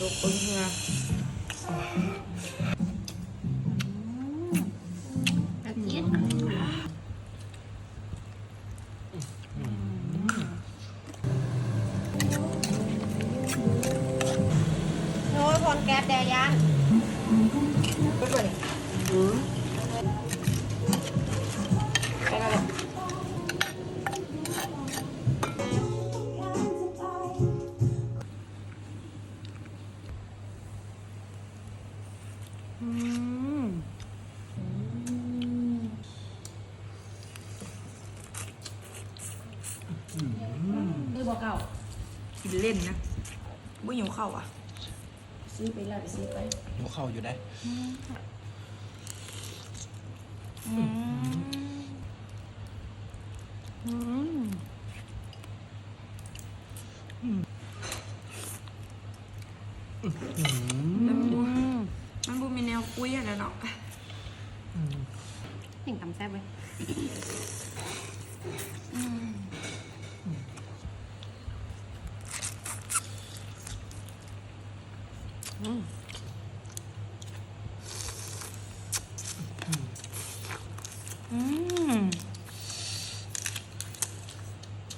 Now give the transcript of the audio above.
บนเรือตะเกียบโน้ยพรแก๊สแดยันก็เลย อืมคือบอกเก่ากินเล่นนะไม่หิวข้าวอะ ซื้อไปแล้วไปซื้อไปหิวเข่าอยู่ได้อืมมันบูมั hình cảm giác vậy Mm. Mm.